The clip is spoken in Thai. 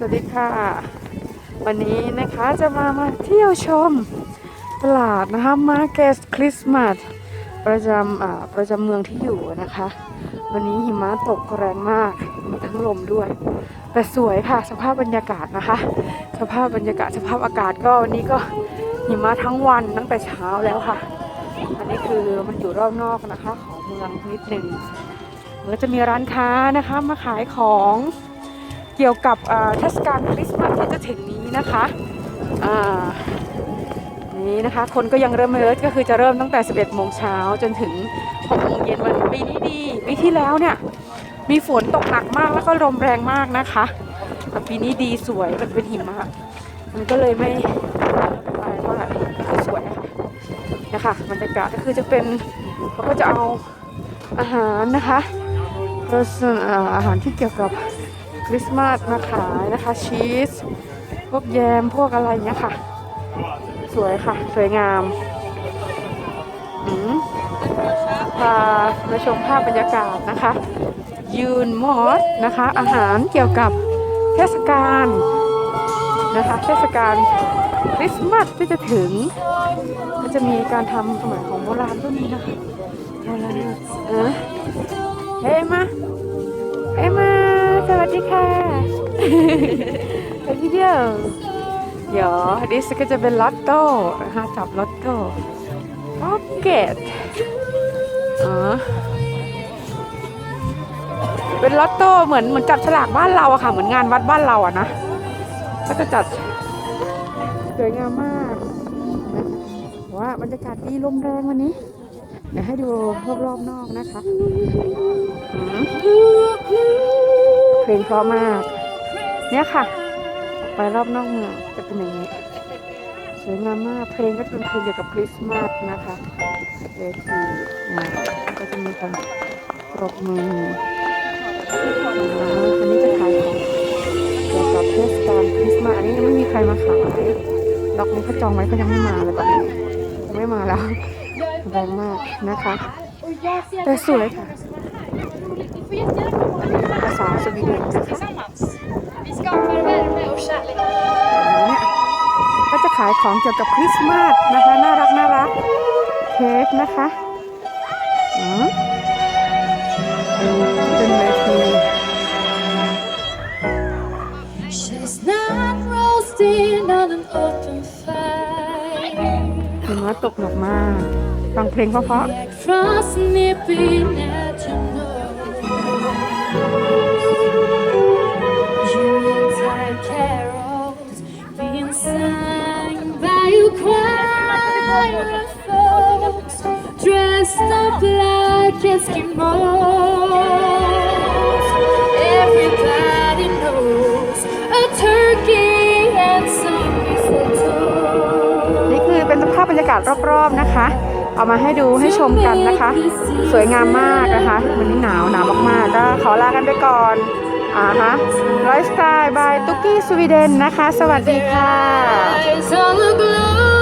สวัสดีค่ะ วันนี้นะคะจะมามาเที่ยวชมตลาดนะคะมาร์เก็ตคริสต์มาสประจำอ่าประจำเมืองที่อยู่นะคะ วันนี้หิมะตกแรงมากมีทั้งลมด้วย แต่สวยค่ะสภาพบรรยากาศนะคะ สภาพบรรยากาศสภาพอากาศก็วันนี้ก็หิมะทั้งวันตั้งแต่เช้าแล้วค่ะ อันนี้คือมันอยู่รอบนอกนะคะ ของเมืองนิดหนึ่งแล้วจะมีร้านค้านะคะมาขายของ เกี่ยวกับเทศกาลคริสต์มาสที่จะถึงนี้นะคะนี้นะคะ คนก็ยังเริ่มเลิศก็คือจะเริ่มตั้งแต่ 11 โมงเช้าจนถึง 6 โมงเย็นวันปีนี้ดีปีที่แล้วเนี่ย มีฝนตกหนักมากแล้วก็ลมแรงมากนะคะแต่ปีนี้ดีสวยมันเป็นหิมะมันก็เลยไม่อะไรเท่าไหร่ก็สวยค่ะนะคะบรรยากาศก็คือจะเป็นเขาก็จะเอาอาหารนะคะรสอาหารที่เกี่ยวกับ คริสต์มาสมาขายนะคะ ชีส พวกแยม พวกอะไรเงี้ยค่ะ สวยค่ะ สวยงามอืมพามาชมภาพบรรยากาศนะคะ ยืนมอสนะคะ อาหารเกี่ยวกับเทศกาลนะคะ เทศกาลคริสต์มาสที่จะถึง ก็จะมีการทำสมัยของโบราณก็มีนะคะโบราณเออเฮ้ยมา ดีค่ะเป็นวิดีโอเดี๋ยวดิสก็จะเป็นลอตโต้นะจับลอตโต้พ็อกเก็ตอ๋อเป็นลอตโต้เหมือนเหมือนจับฉลากบ้านเราอะค่ะ เหมือนงานวัดบ้านเราอะนะก็จะจัดสวยงามมากว่าบรรยากาศดีลมแรงวันนี้ เดี๋ยวให้ดูรอบๆนอกนะคะ ลงเพราะมาก เนี่ยค่ะ ไปรอบนอกเมืองจะเป็นอย่างนี้ สวยงามมาก เพลงก็จะเป็นเพลงเกี่ยวกับคริสต์มาสนะคะเวทีนะก็จะมีคนปรบมืออันนี้จะขายของเกี่ยวกับเทศกาลคริสต์มาสอันนี้ยังไม่มีใครมาขายดอกนี้เขาจองไว้เขายังไม่มาเลยตอนนี้ไม่มาแล้วแรงมากนะคะ แต่สวยค่ะ ภาษาสวีเดนนะคะ Vi skapar värme och kärlek. เนี่ยก็จะขายของเกี่ยวกับคริสต์มาสนะคะน่ารักน่ารักเค้กนะคะอืมเป็นเวที Chestnut roasting on an open fire. หิมะตกหนักมากฟังเพลงเพราะ Jack Frost nipping at dressed up like Eskimos. Everybody knows a turkey and some ๆ mistletoe. นี่คือเป็นสภาพบรรยากาศรอบๆนะคะ เอามาให้ดูให้ชมกันนะคะ สวยงามมากนะคะ วันนี้หนาวหนาวมากๆ ก็ขอลากันไปก่อนอ่าฮะไลฟ์สไตล์บายตุ๊กกี้สวีเดนนะคะ สวัสดีค่ะ Eyes all aglow.